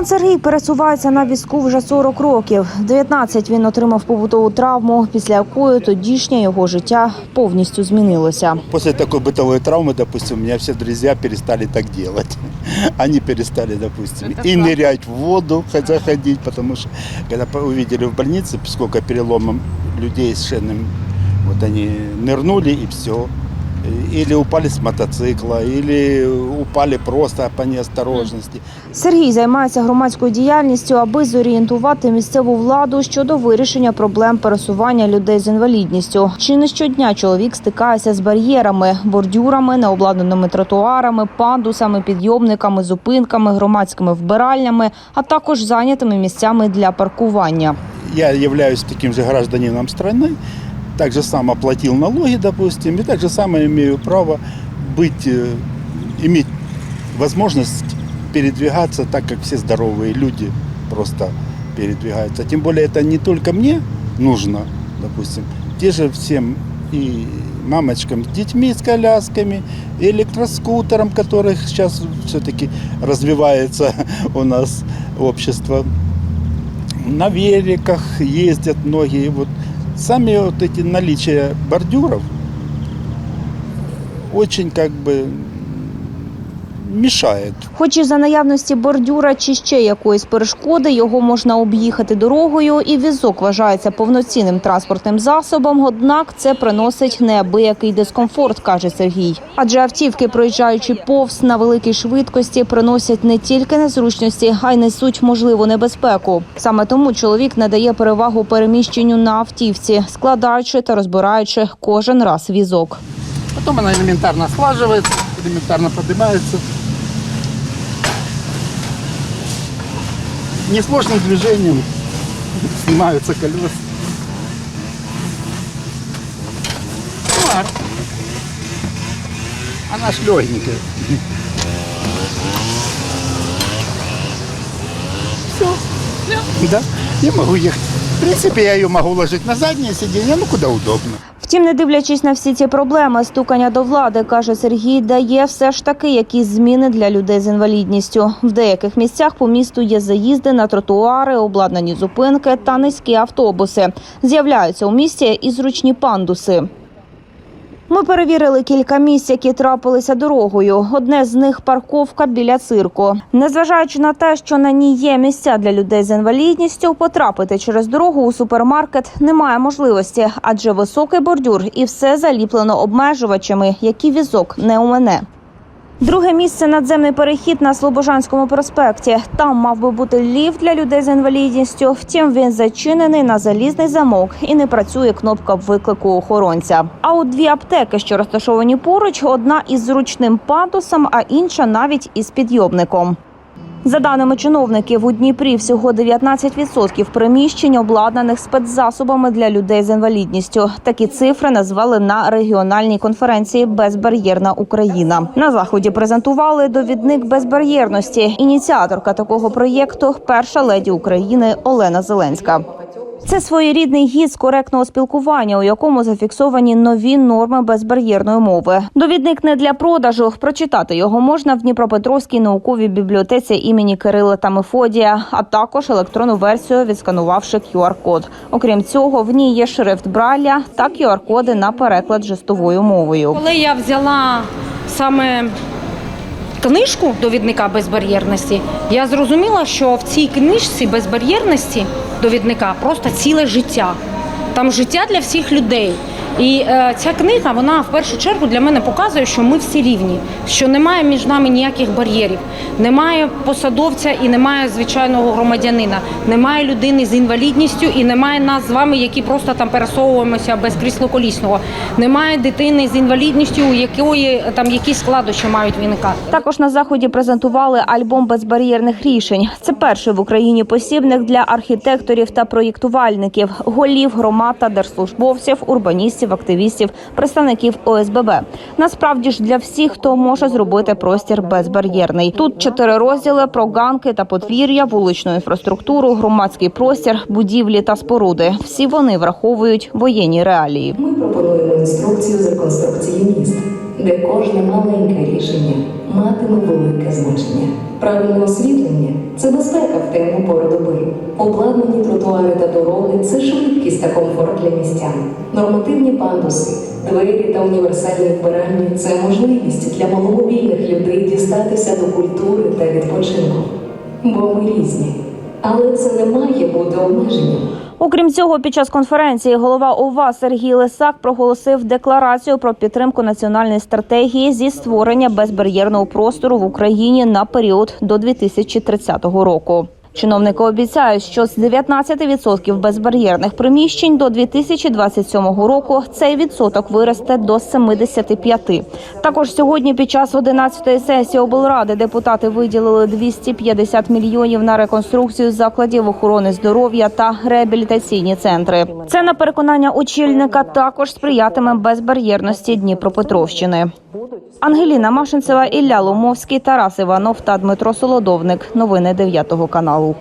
Пан Сергій пересувається на візку вже 40 років. В 19 він отримав побутову травму, після якої тодішнє його життя повністю змінилося. После такой бытовой травмы, допустим, у меня все друзья перестали так делать. Они перестали, допустим, и нырять в воду, хотя ходить, потому что когда по- увидели в больнице, сколько переломов людей с шейным, вот они нырнули и все. Или упали с мотоцикла, или упали просто по неосторожности. Сергій займається громадською діяльністю, аби зорієнтувати місцеву владу щодо вирішення проблем пересування людей з інвалідністю. Чи не щодня чоловік стикається з бар'єрами, бордюрами, необладнаними тротуарами, пандусами, підйомниками, зупинками, громадськими вбиральнями, а також зайнятими місцями для паркування. Я являюсь таким же гражданином страны, так же само платил налоги, допустим, и так же само имею право быть, э, иметь возможность передвигаться так, как все здоровые люди просто передвигаются. Тем более это не только мне нужно, допустим, те же всем и мамочкам с детьми, с колясками, и электроскутерам, которых сейчас все-таки развивается у нас общество на великах ездят многие. Вот сами вот эти наличие бордюров очень как бы мешает. Хоч і за наявності бордюра чи ще якоїсь перешкоди його можна об'їхати дорогою, і візок вважається повноцінним транспортним засобом. Однак це приносить неабиякий дискомфорт, каже Сергій. Адже автівки, проїжджаючи повз на великій швидкості, приносять не тільки незручності, а й несуть можливу небезпеку. Саме тому чоловік надає перевагу переміщенню на автівці, складаючи та розбираючи кожен раз візок. Потом она элементарно слаживается, элементарно поднимается. Несложным движением снимаются колеса. А Она ж легенькая. Все. Да, я могу ехать. В принципе, я ее могу ложить на заднее сиденье, ну куда удобно. Втім, не дивлячись на всі ці проблеми, стукання до влади, каже Сергій, дає все ж таки якісь зміни для людей з інвалідністю. В деяких місцях по місту є заїзди на тротуари, обладнані зупинки та низькі автобуси. З'являються у місті і зручні пандуси. Ми перевірили кілька місць, які трапилися дорогою. Одне з них парковка біля цирку. Незважаючи на те, що на ній є місця для людей з інвалідністю, потрапити через дорогу у супермаркет немає можливості, адже високий бордюр і все заліплено обмежувачами, які візок не у мене. Друге місце надземний перехід на Слобожанському проспекті. Там мав би бути ліфт для людей з інвалідністю. Втім, він зачинений на залізний замок і не працює кнопка виклику охоронця. А от дві аптеки, що розташовані поруч, одна із зручним пандусом, а інша навіть із підйомником. За даними чиновників, у Дніпрі всього 19% приміщень обладнаних спецзасобами для людей з інвалідністю. Такі цифри назвали на регіональній конференції Безбар'єрна Україна. На заході презентували довідник безбар'єрності. Ініціаторка такого проєкту перша леді України Олена Зеленська. Це своєрідний гід з коректного спілкування, у якому зафіксовані нові норми безбар'єрної мови. Довідник не для продажу. Прочитати його можна в Дніпропетровській науковій бібліотеці імені Кирила та Мефодія, а також електронну версію, відсканувавши QR-код. Окрім цього, в ній є шрифт Брайля та QR-коди на переклад жестовою мовою. Коли я взяла саме книжку довідника безбар'єрності, я зрозуміла, що в цій книжці безбар'єрності довідника просто ціле життя. Там життя для всіх людей. І е, ця книга, вона в першу чергу для мене показує, що ми всі рівні, що немає між нами ніяких бар'єрів, немає посадовця і немає звичайного громадянина, немає людини з інвалідністю і немає нас з вами, які просто там пересовуємося без крісло колісного. Немає дитини з інвалідністю, у якої е, там якісь складощі мають виникати. Також на заході презентували альбом безбар'єрних рішень. Це перший в Україні посібник для архітекторів та проєктувальників, голів громад та держслужбовців, урбаністів, активістів, представників ОСББ. Насправді ж для всіх, хто може зробити простір безбар'єрний. Тут чотири розділи про ганки та подвір'я, вуличну інфраструктуру, громадський простір, будівлі та споруди. Всі вони враховують воєнні реалії. Ми пропонуємо інструкцію за конструкції міст, де кожне маленьке рішення матиме велике значення. Правильне освітлення це безпека в темну пору доби. Обладнані тротуари та дороги це швидкість та комфорт для містян. Нормативні пандуси, двері та універсальні вбиральні це можливість для маломобільних людей дістатися до культури та відпочинку. Бо ми різні. Але це не має бути обмеженням. Окрім цього, під час конференції голова ОВА Сергій Лисак проголосив декларацію про підтримку національної стратегії зі створення безбар'єрного простору в Україні на період до 2030 року. Чиновники обіцяють, що з 19% безбар'єрних приміщень до 2027 року цей відсоток виросте до 75%. Також сьогодні під час 11-ї сесії облради депутати виділили 250 мільйонів на реконструкцію закладів охорони здоров'я та реабілітаційні центри. Це на переконання очільника також сприятиме безбар'єрності Дніпропетровщини. Ангеліна Машинцева, Ілля Ломовський, Тарас Іванов та Дмитро Солодовник. Новини 9 каналу.